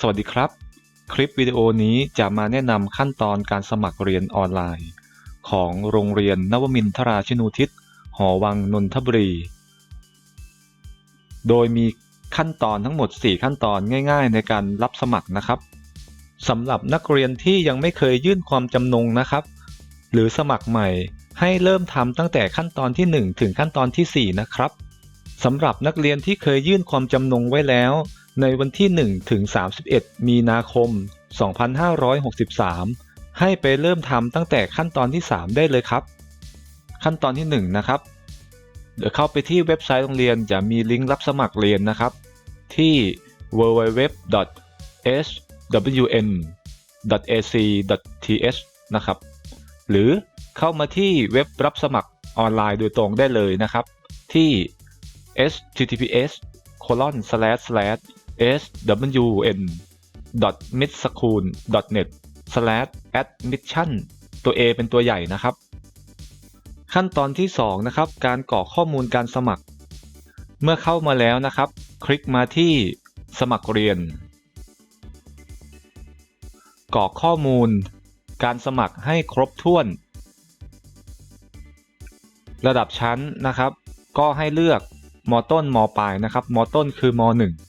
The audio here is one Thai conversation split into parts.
สวัสดีครับ คลิปวิดีโอนี้จะมาแนะนำขั้นตอนการสมัครเรียนออนไลน์ ของโรงเรียนนวมินทราชินูทิศหอวังนนทบุรี โดยมีขั้นตอนทั้งหมด 4 ขั้นตอนง่าย ๆ ในการรับสมัครนะครับสำหรับนักเรียนที่ยังไม่เคยยื่นความจำนงนะครับ หรือสมัครใหม่ให้เริ่มทำตั้งแต่ขั้นตอนที่ 1 ถึงขั้นตอนทีสี่4 นะครับสำหรับนักเรียนที่เคยยื่นความจำนงไว้แล้ว ในวันที่ 1 ถึง 31 มีนาคม 2563 ให้ไปเริ่มทำตั้งแต่ขั้นตอนที่ 3 ได้เลยครับ ขั้นตอนที่ 1 นะครับ เดี๋ยวเข้าไปที่เว็บไซต์โรงเรียนจะมีลิงก์รับสมัครเรียนนะครับ ที่ www.swn.ac.th นะครับ หรือเข้ามาที่เว็บรับสมัครออนไลน์โดยตรงได้เลยนะครับ ที่ https colon slash slash swn midschool net slash admission ตัว A เป็นตัวใหญ่นะครับ ขั้นตอนที่ 2 นะครับ การกรอกข้อมูลการสมัคร เมื่อเข้ามาแล้วนะครับ คลิกมาที่สมัครเรียน กรอกข้อมูล การสมัครให้ครบถ้วน ระดับชั้นนะครับ ก็ให้เลือกมต้นมปลายนะครับมต้นคือม .1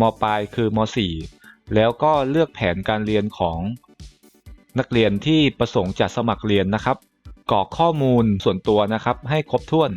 มปลายคือม .4 แล้วก็เลือกแผนการเรียนของนักเรียนที่ประสงค์จะสมัครเรียนนะครับกรอกข้อมูลส่วนตัวนะครับให้ครบถ้วน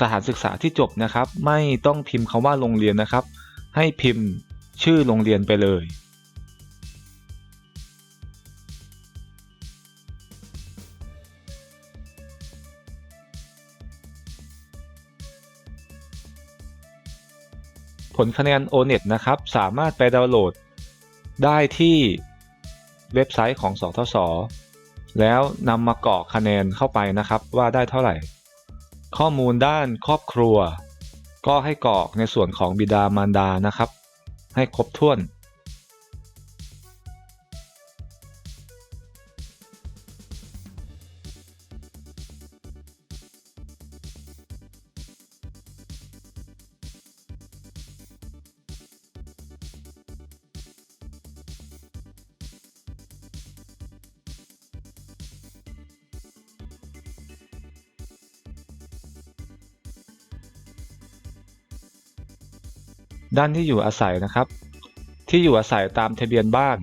สถานศึกษาที่จบนะครับ ไม่ต้องพิมพ์คำว่าโรงเรียนนะครับ ให้พิมพ์ชื่อโรงเรียนไปเลย ผลคะแนน O-NET นะครับ สามารถไปดาวน์โหลดได้ที่เว็บไซต์ของสทศแล้วนำมากรอกคะแนนเข้าไปนะครับว่าได้เท่าไหร่ ข้อมูลด้านครอบครัว ก็ให้กรอกในส่วนของบิดามารดานะครับ ให้ครบถ้วน ด้านที่อยู่อาศัยนะครับ ที่อยู่อาศัยตามทะเบียนบ้าน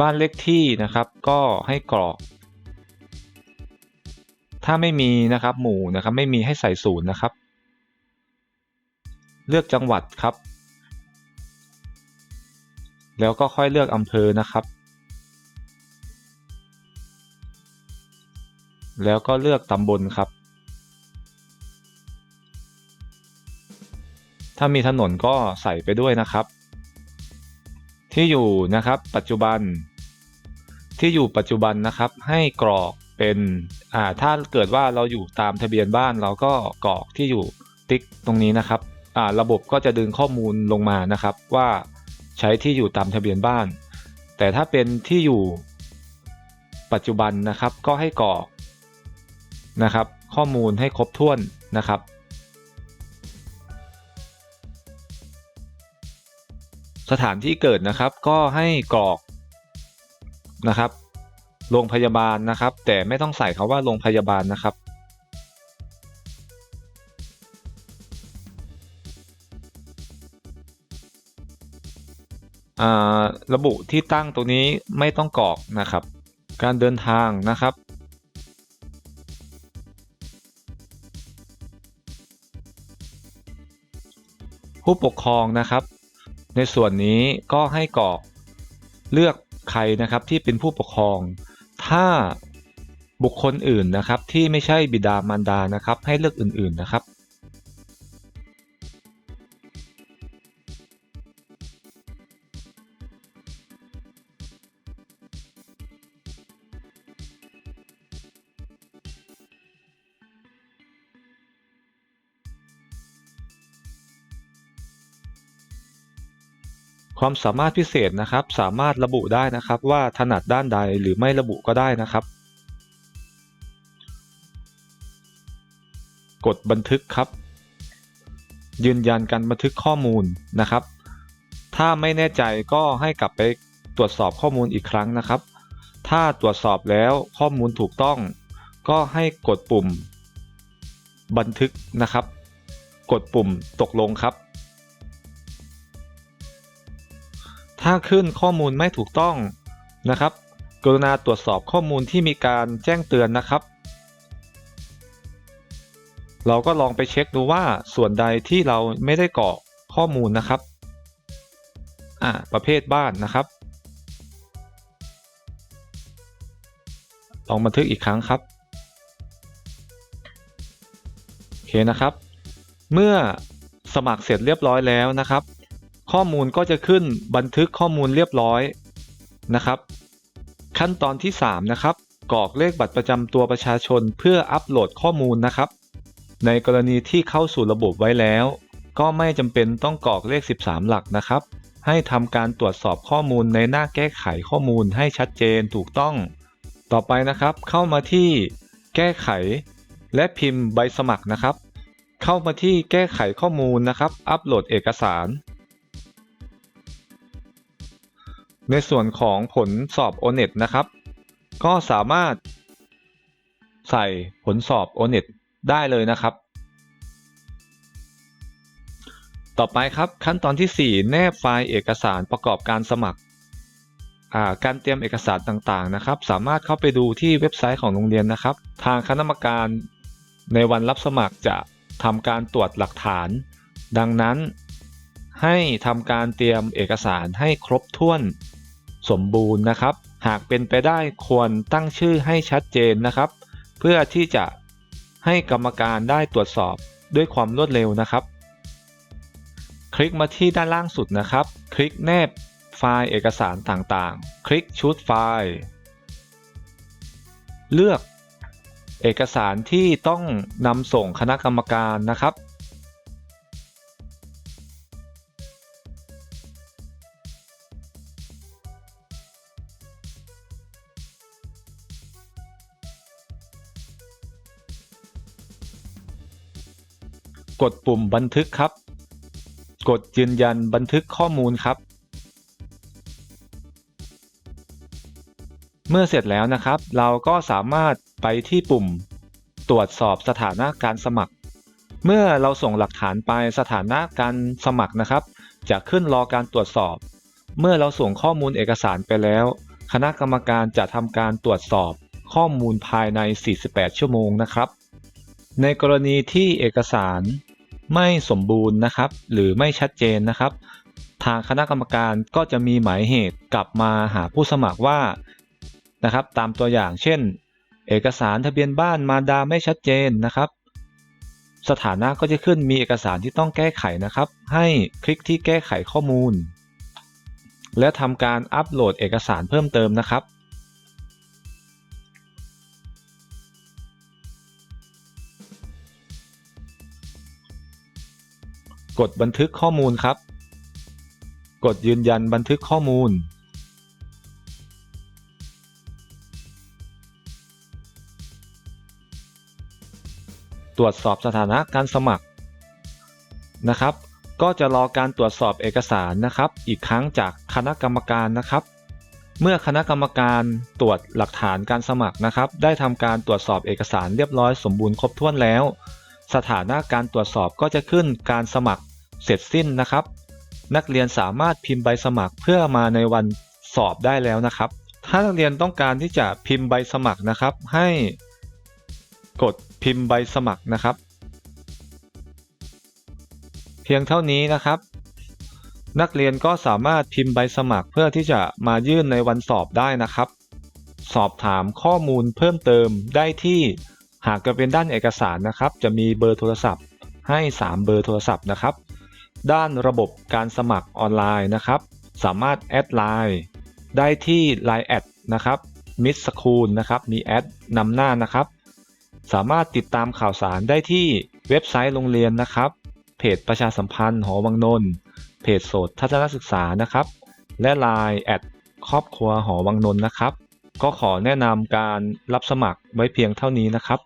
บ้านเลขที่นะครับ ก็ให้กรอก ถ้าไม่มีนะครับหมู่นะครับไม่มีให้ใส่ศูนย์นะครับ เลือกจังหวัดครับ แล้วก็ค่อยเลือกอำเภอนะครับ แล้วก็เลือกตำบลครับ ถ้ามีถนนก็ใส่ไปด้วยนะครับ ที่อยู่นะครับปัจจุบัน ที่อยู่ปัจจุบันนะครับให้กรอกเป็นอ่าถ้าเกิดว่าเราอยู่ตามทะเบียนบ้านเราก็กรอกที่อยู่ติ๊กตรงนี้นะครับอ่าระบบก็จะดึงข้อมูลลงมานะครับ ว่าใช้ที่อยู่ตามทะเบียนบ้าน แต่ถ้าเป็นที่อยู่ปัจจุบันนะครับ ก็ให้กรอก นะครับ ข้อมูลให้ครบถ้วนนะครับสถานที่เกิดนะครับก็ให้กรอกนะครับโรงพยาบาลนะครับ แต่ไม่ต้องใส่คาว่าโรงพยาบาลนะครับ ระบุที่ตั้งตรงนี้ไม่ต้องกรอกนะครับ การเดินทางนะครับ ผู้ปกครองนะครับ ในส่วนนี้ก็ให้กรอกเลือกใครนะครับที่เป็นผู้ปกครอง ถ้าบุคคลอื่นนะครับที่ไม่ใช่บิดามารดานะครับ ให้เลือกอื่นๆนะครับ ความสามารถพิเศษนะครับ สามารถระบุได้นะครับว่าถนัดด้านใดหรือไม่ระบุก็ได้นะครับ กดบันทึกครับ ยืนยันการบันทึกข้อมูลนะครับ ถ้าไม่แน่ใจก็ให้กลับไปตรวจสอบข้อมูลอีกครั้งนะครับ ถ้าตรวจสอบแล้วข้อมูลถูกต้อง ก็ให้กดปุ่ม บันทึกนะครับ กดปุ่มตกลงครับ ถ้าขึ้นข้อมูลไม่ถูกต้องนะครับ กรุณาตรวจสอบข้อมูลที่มีการแจ้งเตือนนะครับ เราก็ลองไปเช็คดูว่าส่วนใดที่เราไม่ได้กรอกข้อมูลนะครับอ่าประเภทบ้านนะครับ ลองบันทึกอีกครั้งครับโอเคนะครับ เมื่อสมัครเสร็จเรียบร้อยแล้วนะครับ ข้อมูลก็จะขึ้นบันทึกข้อมูลเรียบร้อยนะครับ ขั้นตอนที่ 3 นะครับกรอกเลขบัตรประจำตัวประชาชนเพื่ออัปโหลดข้อมูลนะครับ ในกรณีที่เข้าสู่ระบบไว้แล้ว ก็ไม่จำเป็นต้องกรอกเลข 13 หลักนะครับ ให้ทำการตรวจสอบข้อมูลในหน้าแก้ไขข้อมูลให้ชัดเจนถูกต้อง ต่อไปนะครับ เข้ามาที่แก้ไข และพิมพ์ใบสมัครนะครับ เข้ามาที่แก้ไขข้อมูลนะครับ อัปโหลดเอกสาร ในส่วนของผลสอบ o n e t นะครับ ก็สามารถใส่ผลสอบ o n e t ได้เลยนะครับ ต่อไปครับขั้นตอนที่ 4 แนบไฟล์เอกสารประกอบการสมัคร การเตรียมเอกสารต่างๆนะครับ สามารถเข้าไปดูที่เว็บไซต์ของโรงเรียนนะครับ ทางคณะกรรมการในวันรับสมัครจะทำการตรวจหลักฐาน ดังนั้นให้ทำการเตรียมเอกสารให้ครบถ้วน สมบูรณ์นะครับ หากเป็นไปได้ควรตั้งชื่อให้ชัดเจนนะครับ เพื่อที่จะให้กรรมการได้ตรวจสอบด้วยความรวดเร็วนะครับ คลิกมาที่ด้านล่างสุดนะครับ คลิกแนบไฟล์เอกสารต่างๆ คลิกชุดไฟล์ เลือกเอกสารที่ต้องนำส่งคณะกรรมการนะครับ กดปุ่มบันทึกครับ กดยืนยันบันทึกข้อมูลครับ เมื่อเสร็จแล้วนะครับ เราก็สามารถไปที่ปุ่ม ตรวจสอบสถานะการสมัคร เมื่อเราส่งหลักฐานไปสถานะการสมัครนะครับ จะขึ้นรอการตรวจสอบ เมื่อเราส่งข้อมูลเอกสารไปแล้ว คณะกรรมการจะทำการตรวจสอบข้อมูลภายใน 48 ชั่วโมงนะครับ ในกรณีที่เอกสาร ไม่สมบูรณ์นะครับ หรือไม่ชัดเจนนะครับ ทางคณะกรรมการก็จะมีหมายเหตุกลับมาหาผู้สมัครว่านะครับ ตามตัวอย่างเช่น เอกสารทะเบียนบ้านมารดาไม่ชัดเจนนะครับ สถานะก็จะขึ้นมีเอกสารที่ต้องแก้ไขนะครับ ให้คลิกที่แก้ไขข้อมูล และทำการอัปโหลดเอกสารเพิ่มเติมนะครับ กดบันทึกข้อมูลครับ กดยืนยันบันทึกข้อมูล ตรวจสอบสถานะการสมัครนะครับ ก็จะรอการตรวจสอบเอกสารนะครับ อีกครั้งจากคณะกรรมการนะครับ เมื่อคณะกรรมการตรวจหลักฐานการสมัครนะครับ ได้ทำการตรวจสอบเอกสารเรียบร้อยสมบูรณ์ครบถ้วนแล้วสถานะการตรวจสอบก็จะขึ้นการสมัคร เสร็จสิ้นนะครับ นักเรียนสามารถพิมพ์ใบสมัครเพื่อมาในวันสอบได้แล้วนะครับ ถ้านักเรียนต้องการที่จะพิมพ์ใบสมัครนะครับ ให้กดพิมพ์ใบสมัครนะครับ เพียงเท่านี้นะครับ นักเรียนก็สามารถพิมพ์ใบสมัครเพื่อที่จะมายื่นในวันสอบได้นะครับ สอบถามข้อมูลเพิ่มเติมได้ที่หากจะเป็นด้านเอกสารนะครับ จะมีเบอร์โทรศัพท์ให้ 3 เบอร์โทรศัพท์นะครับ ด้านระบบการสมัครออนไลน์นะครับ สามารถแอดไลน์ได้ที่ Line แอดนะครับมิสคูลนะครับมีแอดนำหน้านะครับ สามารถติดตามข่าวสารได้ที่เว็บไซต์โรงเรียนนะครับ เพจประชาสัมพันธ์หอวังนนท์เพจโสดทัศนศึกษานะครับ และ Line แอดครอบครัวหอวังนนท์นะครับ ก็ขอแนะนำการรับสมัครไว้เพียงเท่านี้นะครับ